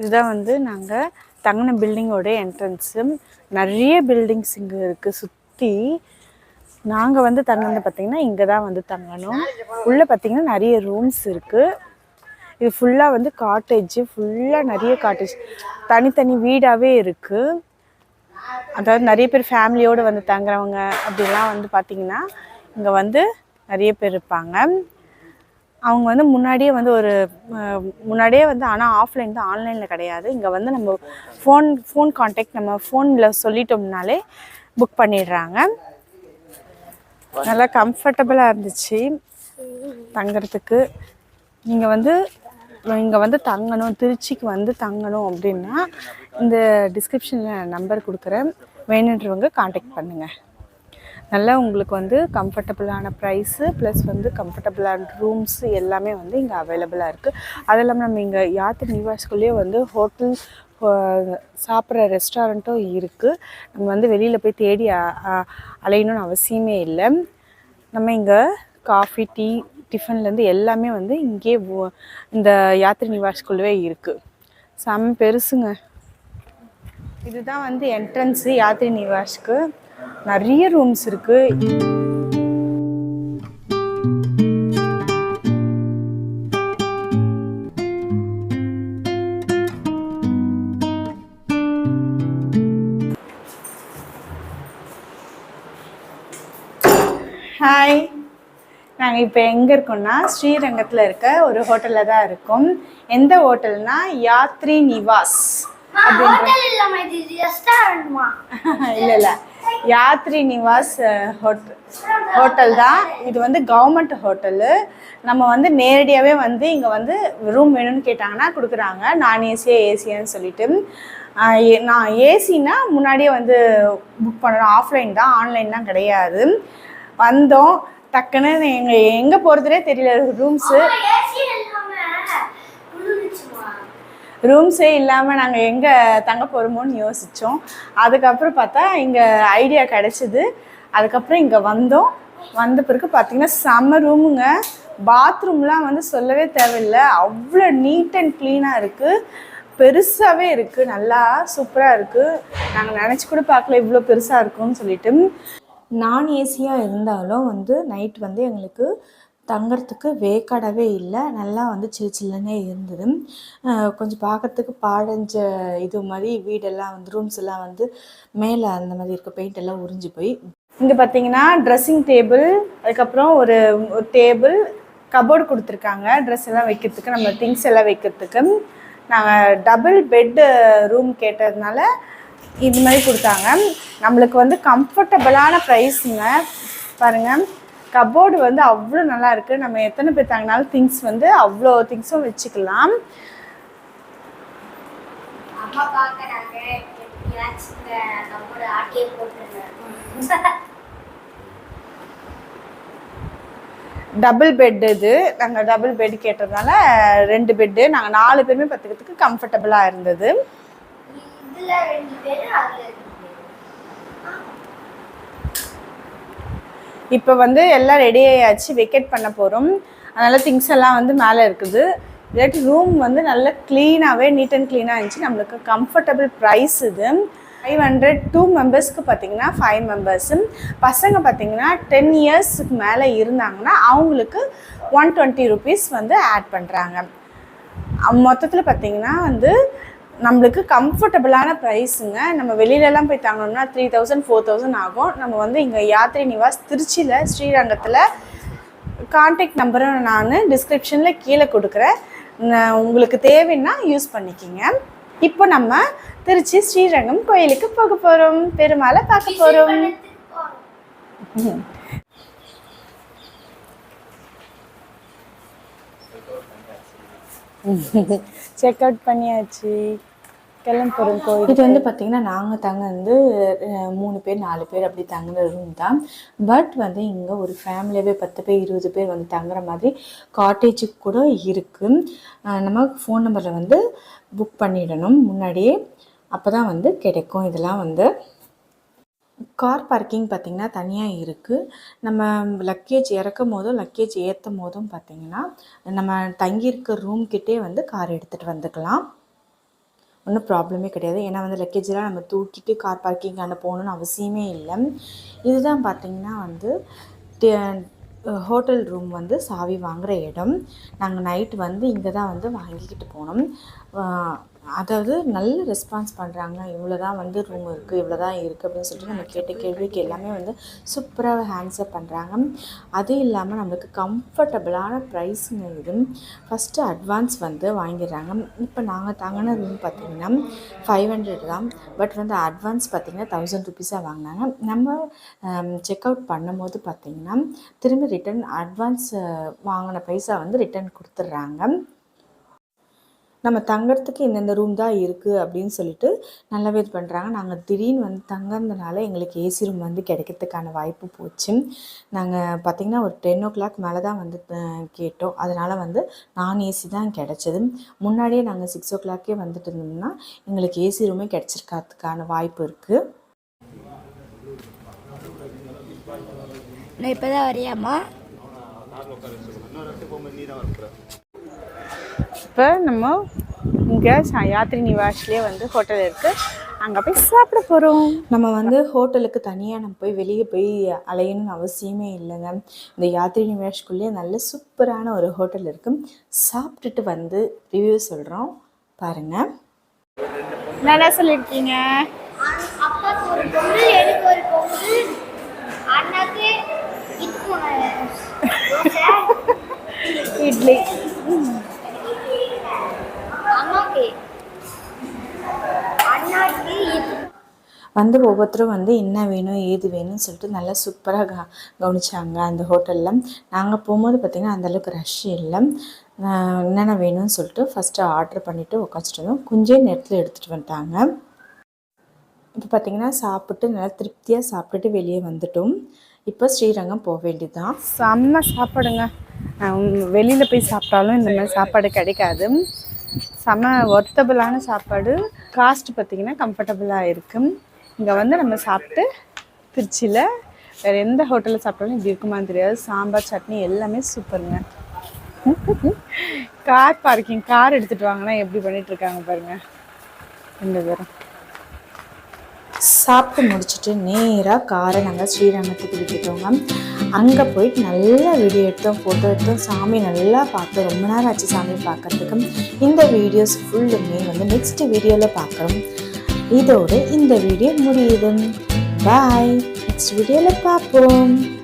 இதுதான் வந்து நாங்கள் தங்கின பில்டிங்கோட என்ட்ரன்ஸு நிறைய பில்டிங்ஸ் இங்கே இருக்குது சுற்றி நாங்கள் வந்து தங்கினது பார்த்திங்கன்னா இங்கே தான் வந்து தங்கணும். உள்ளே பார்த்திங்கன்னா நிறைய ரூம்ஸ் இருக்குது இது ஃபுல்லாக வந்து காட்டேஜ் ஃபுல்லாக நிறைய காட்டேஜ் தனித்தனி வீடாகவே இருக்குது அதாவது நிறைய பேர் ஃபேமிலியோடு வந்து தங்குறவங்க அப்படிலாம் வந்து பார்த்திங்கன்னா இங்கே வந்து நிறைய பேர் இருப்பாங்க. அவங்க வந்து முன்னாடியே வந்து ஒரு முன்னாடியே வந்து ஆனால் ஆஃப்லைன் தான் ஆன்லைனில் கிடையாது. இங்கே வந்து நம்ம ஃபோன் ஃபோன் காண்டாக்ட் நம்ம ஃபோனில் சொல்லிட்டோம்னாலே புக் பண்ணிடுறாங்க. நல்லா கம்ஃபர்டபுளாக இருந்துச்சு தங்குறதுக்கு. நீங்கள் வந்து இங்கே வந்து தங்கணும் திருச்சிக்கு வந்து தங்கணும் அப்படின்னா இந்த டிஸ்கிரிப்ஷனில் நம்பர் கொடுக்குறேன். வேணுன்றவங்க காண்டாக்ட் பண்ணுங்கள் நல்லா உங்களுக்கு வந்து கம்ஃபர்டபுளான ப்ரைஸு ப்ளஸ் வந்து கம்ஃபர்டபுளான ரூம்ஸ் எல்லாமே வந்து இங்கே அவைலபிளாக இருக்குது அது இல்லாமல் நம்ம இங்கே யாத்திரை நிவாஸ்குள்ளேயே வந்து ஹோட்டல் சாப்பிட்ற ரெஸ்டாரண்ட்டும் இருக்குது நம்ம வந்து வெளியில் போய் தேடி அ- அலையணும்னு அவசியமே இல்லை. நம்ம இங்கே காஃபி டீ டிஃபன்லேருந்து எல்லாமே வந்து இங்கே இந்த யாத்திரை நிவாஸ்குள்ளவே இருக்குது செம்ம பெருசுங்க. இதுதான் வந்து என்ட்ரன்ஸு யாத்திரை நிவாஸ்க்கு நிறைய ரூம்ஸ் இருக்குது ஹாய் நாங்கள் இப்போ எங்கே இருக்கோம்னா ஸ்ரீரங்கத்தில் இருக்க ஒரு ஹோட்டலில் தான் இருக்கோம். எந்த ஹோட்டல்னா யாத்ரி நிவாஸ். அப்படின்ற இல்லை இல்லை. யாத்ரி நிவாஸ் ஹோட்டல் ஹோட்டல் தான். இது வந்து கவர்மெண்ட் ஹோட்டலு. நம்ம வந்து நேரடியாகவே வந்து இங்கே வந்து ரூம் வேணும்னு கேட்டாங்கன்னா கொடுக்குறாங்க. நான் ஏசியா ஏசியான்னு சொல்லிட்டு. ஏ- நான் ஏசினா முன்னாடியே வந்து புக் பண்ணணும். ஆஃப்லைன் தான். ஆன்லைன்லாம் கிடையாது. வந்தோம். டக்குன்னு எங்கள் எங்கே போகிறதுனே தெரியல. ரூம்ஸு. ரூம்ஸே இல்லாமல் நாங்கள் எங்கே தங்க போகிறோமோன்னு யோசித்தோம் அதுக்கப்புறம் பார்த்தா இங்கே ஐடியா கிடச்சிது. அதுக்கப்புறம் இங்கே வந்தோம். வந்த பிறகு பார்த்திங்கன்னா செம்ம ரூமுங்க பாத்ரூம்லாம் வந்து சொல்லவே தேவையில்லை. அவ்வளோ நீட் அண்ட் க்ளீனாக இருக்குது பெருசாகவே இருக்குது நல்லா சூப்பராக இருக்குது நாங்கள் நினச்சி கூட பார்க்கல இவ்வளோ பெருசாக இருக்கும்னு சொல்லிட்டு. நான் ஏசியாக இருந்தாலும் வந்து நைட் வந்து எங்களுக்கு தங்கிறதுக்கு வேக்கடவே இல்லை. நல்லா வந்து சில்லு சில்லுன்னே இருந்தது. கொஞ்சம் பார்க்கறதுக்கு பாடஞ்ச இது மாதிரி வீடெல்லாம் வந்து ரூம்ஸ் எல்லாம் வந்து மேலே அந்த மாதிரி இருக்க பெயிண்ட் எல்லாம் உறிஞ்சு போய். இங்கே பார்த்தீங்கன்னா ட்ரெஸ்ஸிங் டேபிள் அதுக்கப்புறம் ஒரு டேபிள் கபோர்டு கொடுத்துருக்காங்க. ட்ரெஸ் எல்லாம் வைக்கிறதுக்கு நம்ம திங்ஸ் எல்லாம் வைக்கிறதுக்கு. நாங்கள் டபுள் பெட்டு ரூம் கேட்டதுனால இது மாதிரி கொடுத்தாங்க. நம்மளுக்கு வந்து கம்ஃபர்டபுளான ப்ரைஸுங்க பாருங்கள் கபோர்டு வந்து அவ்வளோ நல்லா இருக்குது நம்ம எத்தனை பேர் தாங்கினாலும் திங்ஸ் வந்து அவ்வளோ திங்ஸும் வச்சுக்கலாம். டபுள் பெட் இது. நாங்கள் டபுள் பெட் கேட்டதுனால ரெண்டு பெட்டு நாங்கள் நாலு பேருமே பத்துக்கிறதுக்கு கம்ஃபர்டபுளாக இருந்தது இதுல ரெண்டு பேரு அதுல ரெண்டு பேரு இப்போ வந்து எல்லாம் ரெடி ஆயாச்சு வெக்கேட் பண்ண போகிறோம் அதனால் திங்ஸ் எல்லாம் வந்து மேலே இருக்குது. இல்லாட்டி ரூம் வந்து நல்ல க்ளீனாகவே நீட் அண்ட் க்ளீனாக இருந்துச்சு. நம்மளுக்கு கம்ஃபர்டபுள் ப்ரைஸ் இது. ஃபைவ் ஹண்ட்ரட் டூ மெம்பர்ஸ்க்கு பார்த்தீங்கன்னா ஃபைவ் மெம்பர்ஸு பசங்க பார்த்தீங்கன்னா டென் இயர்ஸுக்கு மேலே இருந்தாங்கன்னா அவங்களுக்கு ஒன் டுவெண்ட்டி ருபீஸ் வந்து ஆட் பண்ணுறாங்க மொத்தத்தில் பார்த்தீங்கன்னா வந்து நம்மளுக்கு கம்ஃபர்டபுளான ப்ரைஸுங்க நம்ம வெளியிலலாம் போய் தாங்கணும்னா த்ரீ தௌசண்ட் ஃபோர் தௌசண்ட் ஆகும். நம்ம வந்து இங்கே யாத்ரி நிவாஸ் திருச்சியில் ஸ்ரீரங்கத்தில் கான்டாக்ட் நம்பரும் நான் டிஸ்கிரிப்ஷனில் கீழே கொடுக்குறேன். நான் உங்களுக்கு தேவைன்னா யூஸ் பண்ணிக்கிங்க. இப்போ நம்ம திருச்சி ஸ்ரீரங்கம் கோயிலுக்கு போக போகிறோம் பெருமாளை பார்க்க போகிறோம் செக் அவுட் பண்ணியாச்சு. கிளம்புறோம் கோயில் இது வந்து பார்த்திங்கன்னா நாங்கள் தங்க வந்து மூணு பேர் நாலு பேர் அப்படி தங்குற ரூம் தான். பட் வந்து இங்கே ஒரு ஃபேமிலியாகவே பத்து பேர் இருபது பேர் வந்து தங்குற மாதிரி காட்டேஜுக்கு கூட இருக்குது நம்ம ஃபோன் நம்பரில் வந்து புக் பண்ணிடணும் முன்னாடியே. அப்போ தான் வந்து கிடைக்கும் இதெல்லாம் வந்து. கார் பார்க்கிங் பார்த்திங்கன்னா தனியாக இருக்குது நம்ம லக்கேஜ் இறக்கும் போதும் லக்கேஜ் ஏற்றும் போதும் பார்த்திங்கன்னா நம்ம தங்கியிருக்க ரூம்கிட்டே வந்து கார் எடுத்துகிட்டு வந்துக்கலாம். ஒன்றும் ப்ராப்ளமே கிடையாது. ஏன்னா வந்து லக்கேஜெலாம் நம்ம தூக்கிட்டு கார் பார்க்கிங் போகணுன்னு அவசியமே இல்லை. இதுதான் பார்த்திங்கன்னா வந்து ஹோட்டல் ரூம் வந்து சாவி வாங்குகிற இடம். நாங்கள் நைட் வந்து இங்கே தான் வந்து வாங்கிக்கிட்டு போனோம். அதாவது நல்ல ரெஸ்பான்ஸ் பண்ணுறாங்க இவ்வளோ தான் வந்து ரூம் இருக்குது இவ்வளோ தான் இருக்குது அப்படின்னு சொல்லிட்டு நம்ம கேட்ட கேள்விக்கு எல்லாமே வந்து சூப்பராக ஆன்சர் பண்ணுறாங்க அது இல்லாமல் நம்மளுக்கு கம்ஃபர்டபுளான ப்ரைஸுங்க இது. ஃபஸ்ட்டு அட்வான்ஸ் வந்து வாங்கிடுறாங்க. இப்போ நாங்கள் தாங்கின ரூம் பார்த்திங்கன்னா ஃபைவ் ஹண்ட்ரட் தான். பட் வந்து அட்வான்ஸ் பார்த்திங்கன்னா தௌசண்ட் ருபீஸாக வாங்கினாங்க. நம்ம செக் அவுட் பண்ணும்போது பார்த்திங்கன்னா திரும்ப ரிட்டன் அட்வான்ஸ் வாங்கின பைசா வந்து ரிட்டன் கொடுத்துட்றாங்க. நம்ம தங்கறதுக்கு இந்தந்த ரூம் தான் இருக்குது அப்படின்னு சொல்லிட்டு நல்லாவே இது பண்ணுறாங்க நாங்கள் திடீர்னு வந்து தங்கறதுனால எங்களுக்கு ஏசி ரூம் வந்து கிடைக்கிறதுக்கான வாய்ப்பு போச்சு. நாங்கள் பார்த்திங்கன்னா ஒரு டென் ஓ கிளாக் மேலே தான் வந்து கேட்டோம். அதனால் வந்து நான் ஏசி தான் கிடச்சிது. முன்னாடியே நாங்கள் சிக்ஸ் ஓ கிளாக்கே வந்துட்டு இருந்தோம்னா எங்களுக்கு ஏசி ரூமே கிடச்சிருக்கிறதுக்கான வாய்ப்பு இருக்குது நான் இப்போதான் வரியாம்மா? இப்போ நம்ம இங்கே யாத்ரி நிவாஸ்லேயே வந்து ஹோட்டல் இருக்குது அங்கே போய் சாப்பிட போகிறோம் நம்ம வந்து ஹோட்டலுக்கு தனியாக நம்ம போய் வெளியே போய் அலையணும்னு அவசியமே இல்லைங்க. இந்த யாத்ரி நிவாஸ்க்குள்ளேயே நல்ல சூப்பரான ஒரு ஹோட்டல் இருக்குது சாப்பிட்டுட்டு வந்து ரிவ்யூ சொல்கிறோம் பாருங்கள் என்ன சொல்லியிருக்கீங்க? அப்பாவுக்கு வந்து ஒவ்வொருத்தரும் வந்து என்ன வேணும் ஏது வேணும்னு சொல்லிட்டு நல்லா சூப்பராக க கவனிச்சாங்க அந்த ஹோட்டலில் நாங்கள் போகும்போது பார்த்திங்கன்னா அந்தளவுக்கு ரஷ் இல்லை. என்னென்ன வேணும்னு சொல்லிட்டு ஃபஸ்ட்டு ஆர்டர் பண்ணிவிட்டு உட்காந்துட்டு இருந்தோம். கொஞ்சம் நேரத்தில் எடுத்துகிட்டு வந்துட்டாங்க. இப்போ பார்த்திங்கன்னா சாப்பிட்டு நல்லா திருப்தியாக சாப்பிட்டுட்டு வெளியே வந்துட்டோம். இப்போ ஸ்ரீரங்கம் போக வேண்டியதுதான். செம்ம சாப்பாடுங்க. வெளியில் போய் சாப்பிட்டாலும் இந்த மாதிரி சாப்பாடு கிடைக்காது. செம்ம ஒர்த்தபிளான சாப்பாடு. காஸ்ட் பார்த்திங்கன்னா கம்ஃபர்டபுளாக இருக்குது இங்கே வந்து நம்ம சாப்பிட்டு திருச்சியில் வேறு எந்த ஹோட்டலில் சாப்பிட்டாலும் இப்படி இருக்குமான்னு தெரியாது. சாம்பார் சட்னி எல்லாமே சூப்பருங்க. கார் பார்க்கிங் கார் எடுத்துகிட்டு வாங்கன்னா எப்படி பண்ணிகிட்ருக்காங்க இருக்காங்க பாருங்க. ரெண்டு பேரும். சாப்பிட்டு முடிச்சுட்டு நேராக காரை நாங்கள் ஸ்ரீரங்கத்துக்கு விட்டுட்டோங்க அங்கே போயிட்டு நல்லா வீடியோ எடுத்தோம் ஃபோட்டோ எடுத்தோம். சாமி நல்லா பார்த்தோம் ரொம்ப நேரம் ஆச்சு சாமி பார்க்கறதுக்கு. இந்த வீடியோஸ் ஃபுல்லுமே வந்து நெக்ஸ்ட் வீடியோவில் பார்க்குறோம். இதோடு இந்த வீடியோ முடியுது. பாய் நெக்ஸ்ட் வீடியோவில் பார்ப்போம்.